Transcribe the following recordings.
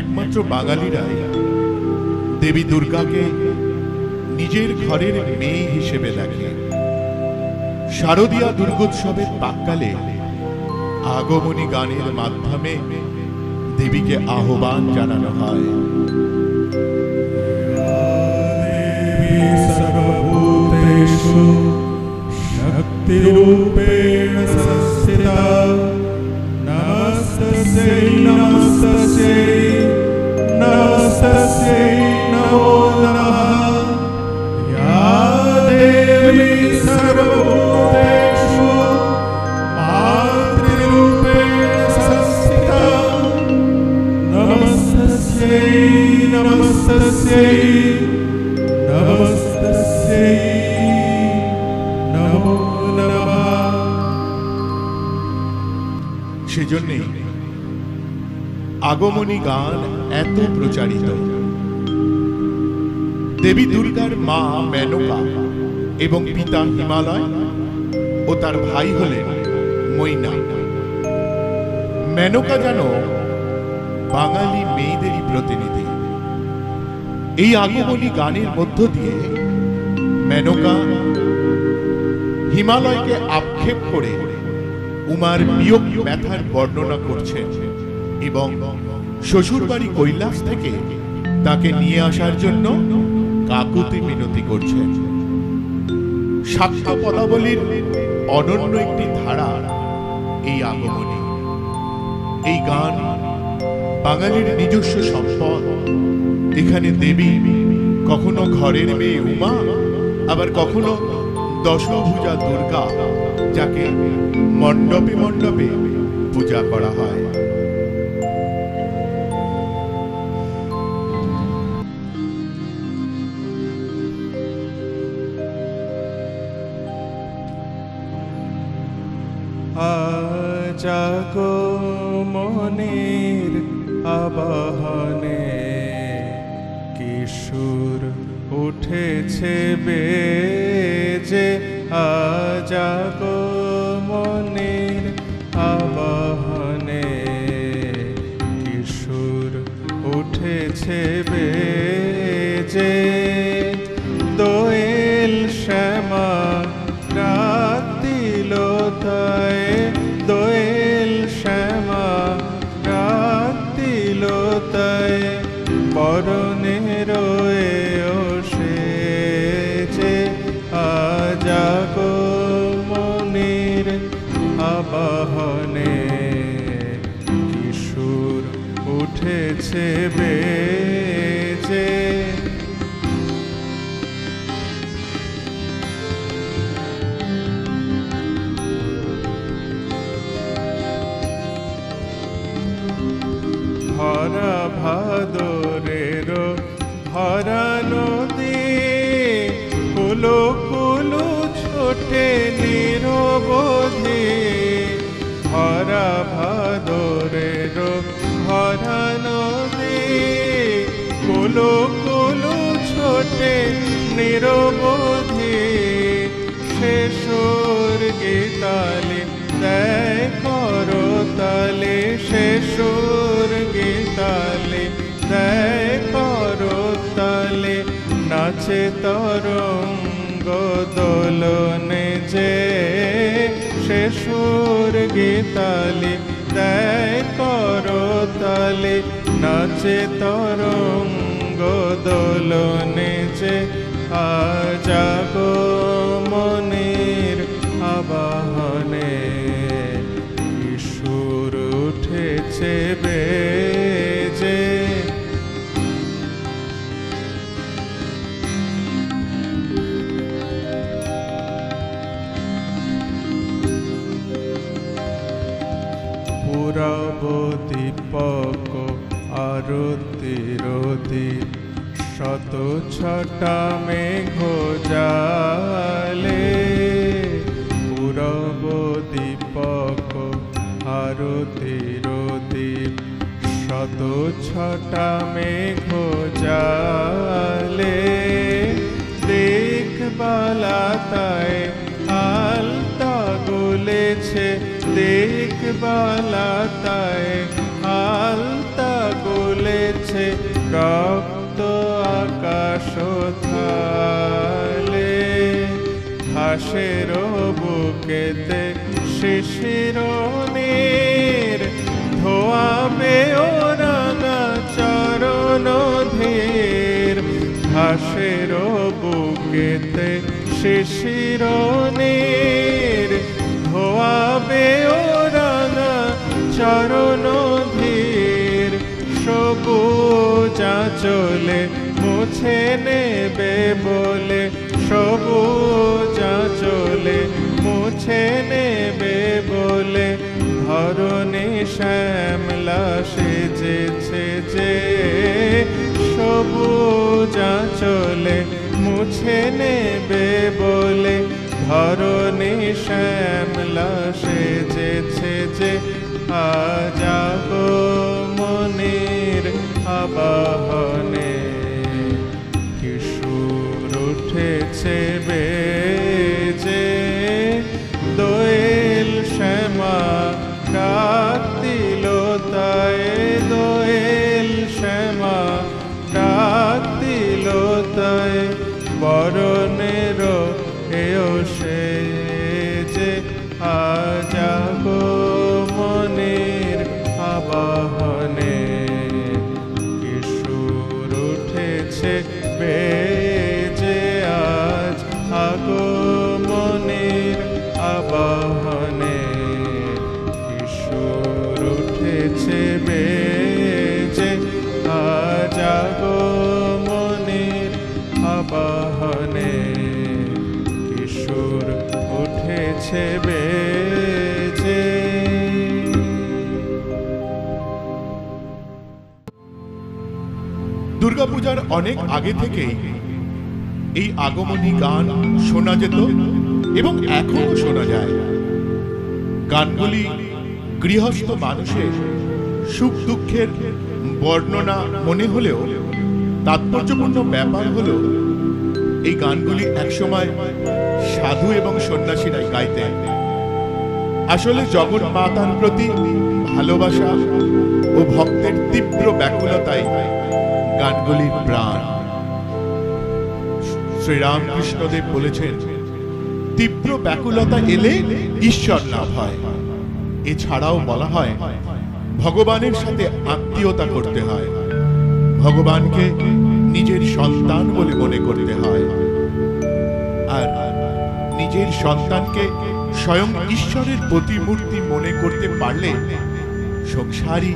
একমাত্র বাঙালিরাই দেবী দুর্গাকে নিজের ঘরের মেয়ে হিসেবে দেখে শারদীয়া দুর্গোৎসবের প্রাককালে আগমনী গানের মাধ্যমে দেবীকে আহ্বান জানানো হয় देवी सर्वभूतेषु शक्तिरूपेण संस्थिता नमस्तस्यै नमस्तस्यै नमस्तस्यै नमस्तस्यै नमो नमः সেজন্যই আগমনী গান এত প্রচারিত দেবী দুর্গার মা মেনকা এবং পিতা হিমালয় ও তার ভাই হলেন মৈনা মেনকা যেন বাঙালি মেয়েদেরই প্রতিনিধি এই আগমনী গানের মধ্য দিয়ে মেনকা হিমালয়কে আক্ষেপ করে উমার বিয়োগ ব্যথার বর্ণনা করছেন এবং শ্বশুরবাড়ি কৈলাস থেকে তাকে নিয়ে আসার জন্য কাকুতি মিনতি করছেন। সাক্ষ্য পদাবলীর অনন্য একটি ধারা এই আগমনী। এই গান বাঙালির নিজস্ব সম্পদ এখানে দেবী কখনো ঘরের মেয়ে উমা, আবার কখনো দশভুজা দুর্গা, যাকে মণ্ডপে মণ্ডপে পূজা করা হয়। আজাগো মনের আবাহনে উঠেছে বেজে আজাগো মনের আবাহনে নিরবধি শেষর গীতালে দেয় করো তালে শেষর গীতালে দেয় করো তালে নাচে তরঙ্গ দোলনে যে সে শেষর গীতালে দেয় করো তালে নাচে তরঙ্গ দোলনে যে আজাগো মনের আবাহনে ঈশ্বর উঠেছে বেজে। পুরব দীপক আরতি রতি শত ছটা মেঘ জালে পুরব দীপক আরতি রতি। শত ছটা মেঘ জালে দেখবালা তাই আলতা গলেছে। দেখবালা তাই আলতা গলেছে ঘাসের বুকেতে শিশির নীর ধোয়াবে ও রাঙা চরণ ধীর। ঘাসের বুকেতে শিশির নীর ধোয়াবে ও রাঙা চরণ ধীর। সবুজা চলে মুছে নেবে বলে সবুজা চলে, মুছে নেবে বলে ধরণী শ্যামলা সেজেছে যে সবুজা চলে মুছে নেবে বলে ধরণী শ্যামলা সেজেছে যে আজাব মনির আবাহনে অনেক আগে থেকেই এই আগমনী গান শোনা যেত এবং এখনও শোনা যায়। গানগুলি গৃহস্থ মানুষের সুখ দুঃখের বর্ণনা মনে হলেও, তাৎপর্যপূর্ণ ব্যাপার হলো এই গানগুলি একসময় সাধু এবং সন্ন্যাসীরাই গাইতেন। আসলে জগৎ মাতার প্রতি ভালোবাসা ও ভক্তের তীব্র ব্যাকুলতাই গানগুলির প্রাণ। শ্রীরামকৃষ্ণদেব বলেছেন, তীব্র ব্যাকুলতা এলে ঈশ্বর লাভ হয়। এছাড়াও বলা হয়, ভগবানের সাথে আত্মীয়তা করতে হয়। ভগবানকে নিজের সন্তান বলে মনে করতে হয়। আর নিজের সন্তানকে স্বয়ং ঈশ্বরের প্রতিমূর্তি মনে করতে পারলে সংসারই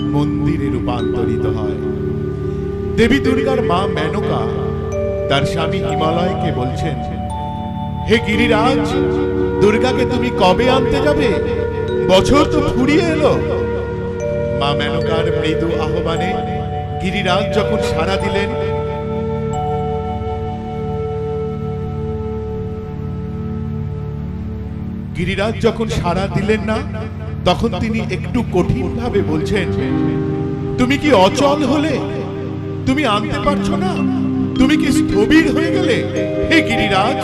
মন্দিরে রূপান্তরিত হয়। দেবী দুর্গার মা মেনকা, তার স্বামী হিমালয়কে বলছেন, হে গিরিরাজ, দুর্গাকে তুমি কবে আনতে যাবে? বছর তো ফুরিয়ে এলো। মা মেনকার মৃদু আহ্বানে গিরিরাজ যখন সাড়া দিলেন, গিরিরাজ যখন সাড়া দিলেন না, তখন তিনি একটু কঠিন ভাবে বলছেন, তুমি কি অচল হলে? তুমি আনতে পারছ না? তুমি কি স্থবির হয়ে গেলে? হে গিরিরাজ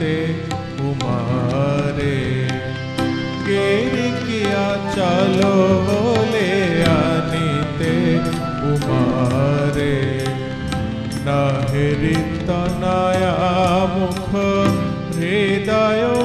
আনিতে উমারে গের কিয়া চলো হলে আনিতে উমারে নাহেরিত নয়া মুখ হৃদয়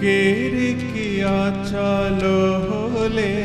কেরে কি আচল হলে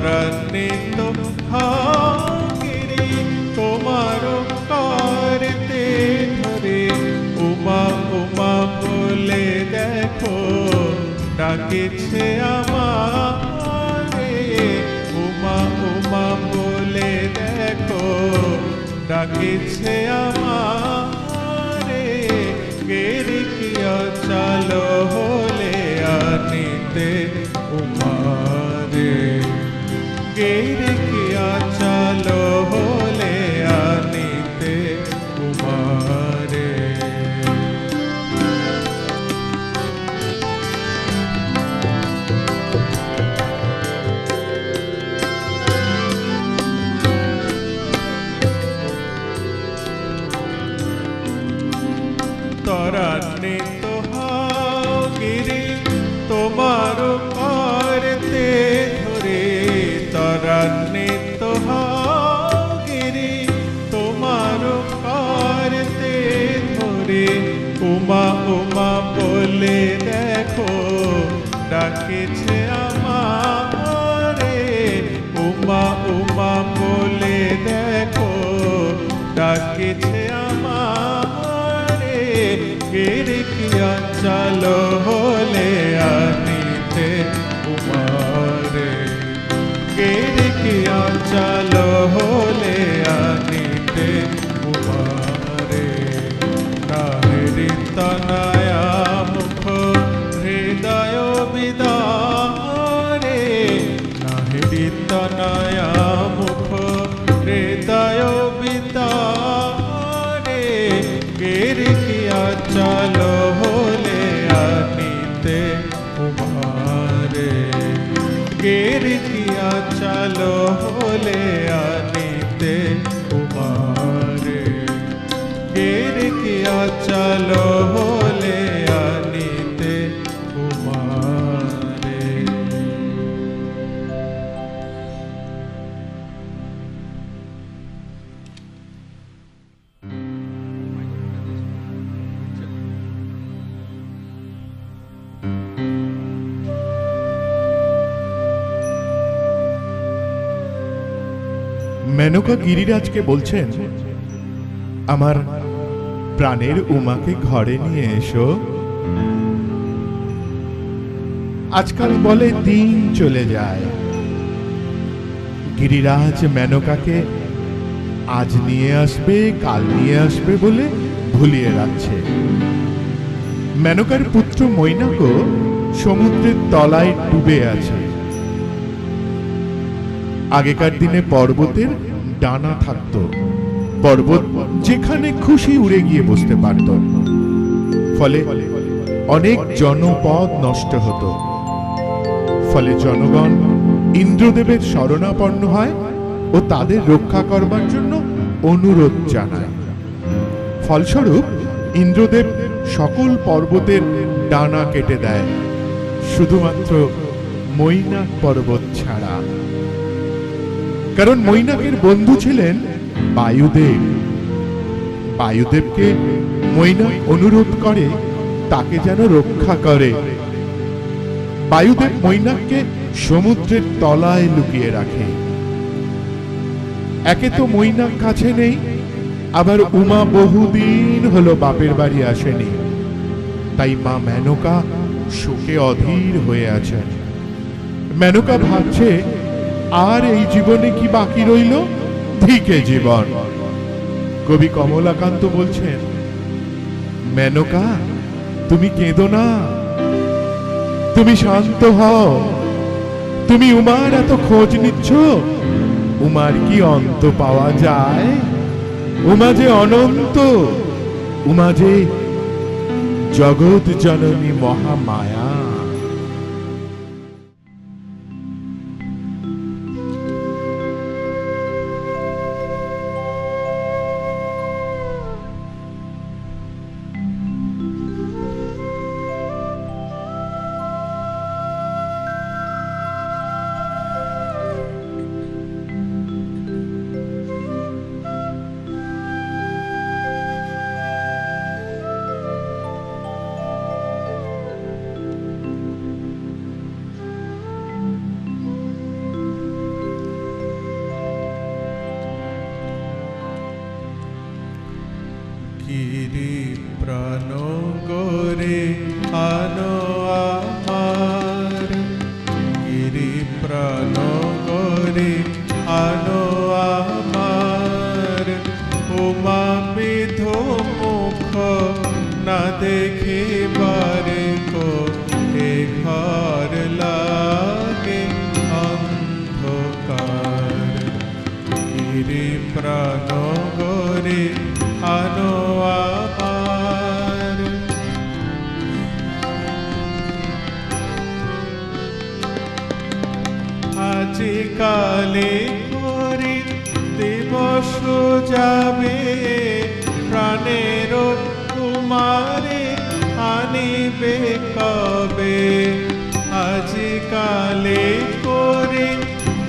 তরান্বিত গিরি তোমার উমা উমা বলে দেখো আমারে। উমা উমা বলে দেখো, ডাকেছে আমারে। গেরে কি অচল হলে আনিতে উমারে গেরে ডাকেছে আমারে গিরিকিয়া চলো হলে আনিতে উমারে গিরিকিয়া চলো গিরি কিয়া চলো হলে আনিতে কুমার। গিরি কিয়া চলো হলে গিরিরাজকে বলছেন, আমার প্রাণের উমাকে ঘরে নিয়ে এসো। আজকাল বলে, দিন চলে যায়। গিরিরাজ মেনকাকে, আজ নিয়ে আসবে, কাল নিয়ে আসবে বলে ভুলিয়ে রাখছে। মেনকার পুত্র মৈনাকও সমুদ্রের তলায় ডুবে আছে। আগেকার দিনে পর্বতের ডানা থাকত। পর্বত যেখানে খুশি উড়ে গিয়ে বসতে পারত। ফলে অনেক জনপদ নষ্ট হতো। ফলে জনগণ ইন্দ্রদেবের শরণাপন্ন হয় ও তাদের রক্ষা করবার জন্য অনুরোধ জানায়। ফলস্বরূপ, ইন্দ্রদেব সকল পর্বতের ডানা কেটে দেয়। শুধুমাত্র মৈনাক পর্বত ছাড়া। কারণ মৈনাকের বন্ধু ছিলেন বায়ুদেব। বায়ুদেবকে মৈনাক অনুরোধ করে, তাকে যেন রক্ষা করে। বায়ুদেব মৈনাককে সমুদ্রের তলায় লুকিয়ে রাখে। একে তো মৈনাক কাছে নেই, আবার উমা বহুদিন হলো বাপের বাড়ি আসেনি। তাই মা মেনকা শোকে অধীর হয়ে আছেন। মেনকা ভাবছে আর এই জীবনে কি বাকি রইল? ধিকে জীবন। কবি কমলাকান্ত বলছেন, মেনকা, তুমি কেঁদো না। তুমি শান্ত হও। তুমি উমার এত খোঁজ নিচ্ছ। উমার কি অন্ত পাওয়া যায়? উমা যে অনন্ত। উমা যে জগৎ জননী মহামায়া। দেখিবারে কো এ ঘর লাগে অন্ধকার। গিরি প্রাণ গরে আনো আমার আজি করি দিবস যাবে আনিবে কবে? আজি কালে করে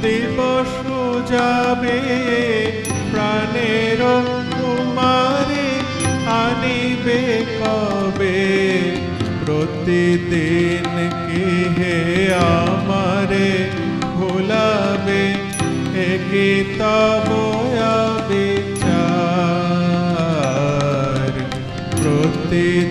দিবস যাবে প্রাণের কুমারে আনিবে কবে? প্রতিদিন কি হে আমারে ভোলাবে? একে তব বিচার প্রতিদিন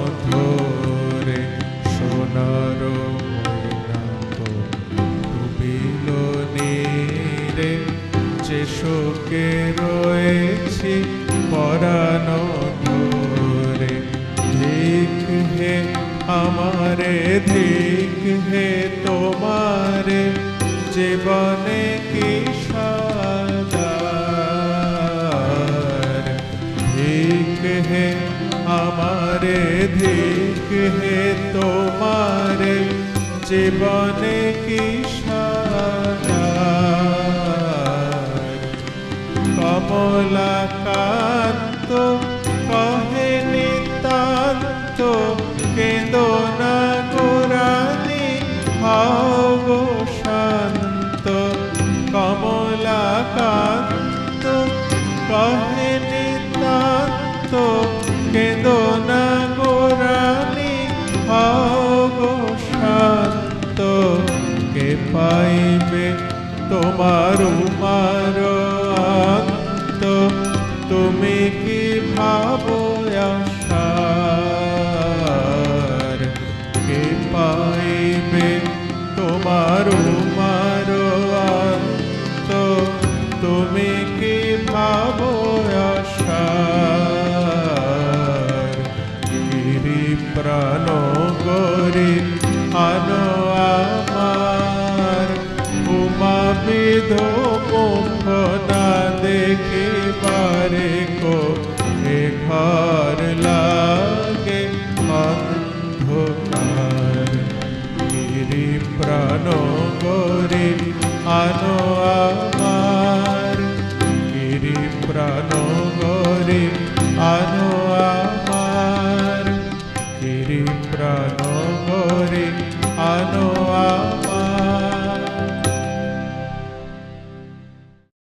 পরানো ধরে ধিক হে আমারে, ধিক হে তোমারে, জীবনে কি সাদার ধিক হে আমারে, ধিক হে তোমারে, জীবনে কি কমলাকান্ত কহে নিতান্ত কেন্দনা গোরানি ভাগ শান্ত কমলাকান্ত কহে নিতান্ত কেন্দনা গোরানি ভাগ শান্ত কে পাইবে তোমার প্রাণ করে আনো আমার। উমা বিধোপ না দেখে পারে কো, এ ঘর লাগে অন্ধকার। গিরি প্রাণ করে আনো আমার